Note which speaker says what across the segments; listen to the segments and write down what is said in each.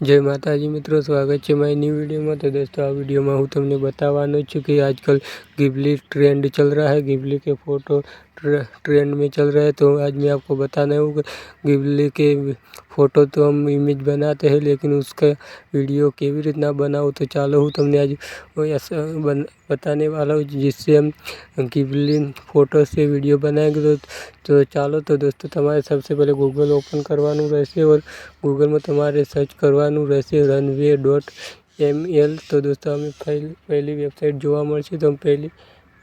Speaker 1: જય માતાજી મિત્રો સ્વાગત છે મારી ન્યू वीडियो में तो दोस्तों આ વિડીયોમાં હું તમને બતાવવાનો છું कि आजकल गिबली ट्रेंड चल रहा है गिबली के फोटो ट्रेंड में चल रहा है तो आज मैं आपको बताना हूँ कि गिबली के ફોટો તો हम इमेज बनाते हैं लेकिन उसका वीडियो કેવી રીતના બનાવું તો ચાલો હું તમને આજે बताने वाला હું जिससे हम गिबली फ़ोटो से वीडियो बनाएंगे तो तो ચાલો તો દોસ્તો તમારે સૌથી પહેલાં ગૂગલ ઓપન કરવાનું રહેશે ઓર ગૂગલમાં તમારે સર્ચ કરવાનું રહેશે રનવે ડોટ એમ એલ તો દોસ્તો અમે પહેલી વેબસાઇટ જોવા મળશે તો પહેલી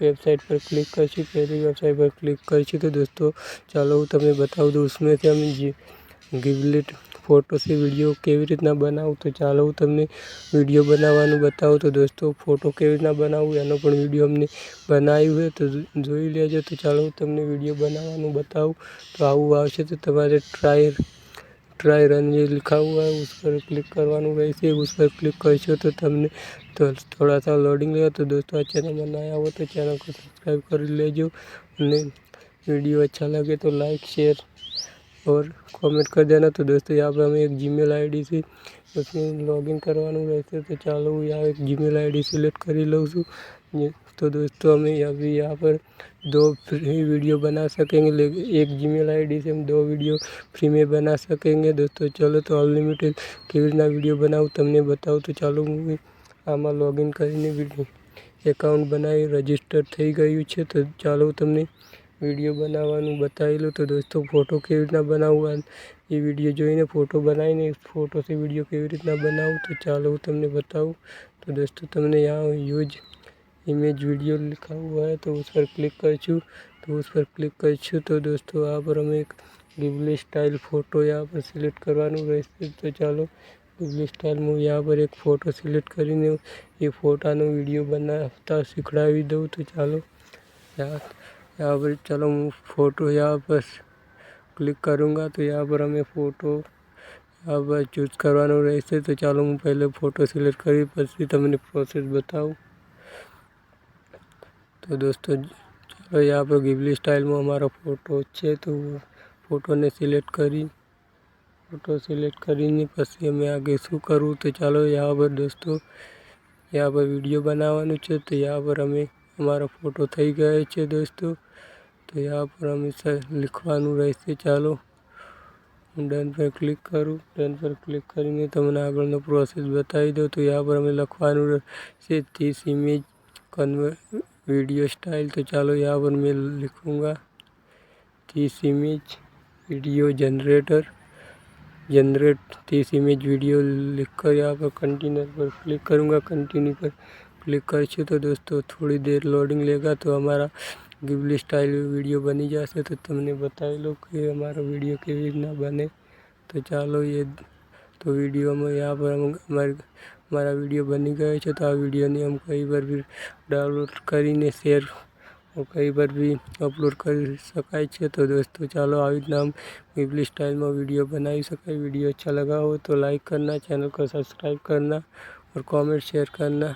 Speaker 1: વેબસાઇટ પર ક્લિક કરીશું, પહેલી વેબસાઇટ પર ક્લિક क्लिक તો દોસ્તો ચાલો હું चलो हूँ तमें ઉમે तो उसमें से ગિબલેટ ફોટો છે વીડિયો કેવી રીતના બનાવું તો ચાલો હું તમને વીડિયો બનાવવાનું બતાવું તો દોસ્તો ફોટો કેવી રીતના બનાવવું એનો પણ વીડિયો અમને બનાવ્યું હોય તો જોઈ લેજો તો ચાલો હું તમને વીડિયો બનાવવાનું બતાવું તો આવું આવશે તો તમારે ટ્રાય ટ્રાય રન જે લખાવું હોય ઉસ પર ક્લિક કરવાનું રહેશે ઉસ પર ક્લિક કરશો તો તમને તો થોડા લોડિંગ લેવા તો દોસ્તો આ ચેનલમાં ના આવો તો ચેનલ સબસ્ક્રાઈબ કરી લેજો અને વીડિયો અચ્છા લાગે તો લાઈક શેર और कमेंट कर देना तो दोस्तों यहाँ पर हमें एक जीमेल आईडी से उसमें लॉगिन करवाना रहता तो ચાલો હું यहाँ एक जीमेल आईडी सिलेक्ट કરી લઉં છું तो दोस्तों हमें अभी यहाँ पर दो फ्री वीडियो बना सकेंगे लेकिन एक जीमेल आईडी से हम दो वीडियो फ्री में बना सकेंगे दोस्तों चलो તો અનલિમિટેડ કેવી રીતના વિડીયો બનાવું તમને બતાવું તો ચાલો હું આમાં લોગિન કરીને વિડીયો એકાઉન્ટ બનાવી રજિસ્ટર થઈ ગયું છે તો ચાલો તમને વીડિયો બનાવવાનું બતાવેલું તો દોસ્તો ફોટો કેવી રીતના બનાવવા એ વીડિયો જોઈને ફોટો બનાવીને ફોટોથી વીડિયો કેવી રીતના બનાવું તો ચાલો હું તમને બતાવું. તો દોસ્તો તમને આ યુઝ ઇમેજ વીડિયો લખાવું હોય તો ઉસ પર ક્લિક કરશું. તો ઉસ પર ક્લિક કરશું તો દોસ્તો આ પર અમે એક ગિબલી સ્ટાઇલ ફોટો યા પર સિલેક્ટ કરવાનું રહેશે. તો ચાલો ગિબલી સ્ટાઇલમાં હું યા પર એક ફોટો સિલેક્ટ કરીને એ ફોટાનો વીડિયો બનાવતા શીખડાવી દઉં તો ચાલો. યાદ यहाँ पर चलो मैं फ़ोटो यहाँ पर क्लिक करूँगा तो यहाँ पर हमें फ़ोटो यहाँ पर चूज़ કરવાનો રહેશે તો ચાલો હું પહેલે ફોટો સિલેક્ટ કરી પછી તમને પ્રોસેસ બતાવું तो दोस्तों चलो यहाँ पर गिबली स्टाइल में हमारा फ़ोटो છે તો ફોટોને સિલેક્ટ કરી ફોટો સિલેક્ટ કરીને પછી અમે આગે શું કરવું તો ચાલો यहाँ पर दोस्तों यहाँ पर वीडियो બનાવવાનું છે તો यहाँ पर અમે અમારો ફોટો થઈ ગયો છે દોસ્તો તો यहाँ पर હંમેશા લખવાનું રહેશે ચાલો હું ડન પર ક્લિક કરું ડન પર ક્લિક કરીને તમને આગળનો પ્રોસેસ બતાવી દઉં તો यहाँ पर અમે લખવાનું રહેશે this image convert video style तो चलो यहाँ पर मैं लिखूँगा this image video generator generate this image video लिख कर यहाँ पर कंटिन्यू पर क्लिक करूँगा कंटिन्यू पर क्लिक कर छे तो दोस्तों थोड़ी देर लोडिंग लेगा तो हमारा गिबली स्टाइल वीडियो बनी जासे तो तुमने बताई लो कि हमारा वीडियो के ना बने तो चलो ये तो वीडियो में यहाँ पर हम हमारे हमारा वीडियो बनी गए तो आ वीडियो ने हम कई बार भी डाउनलोड કરીને शेयर और कई बार भी अपलोड कर सकते तो दोस्तों चलो આવી રીતના हम गिबली स्टाइल में वीडियो बनाई सकें वीडियो अच्छा लगा हो तो लाइक करना चैनल को सब्सक्राइब करना और कमेंट शेयर करना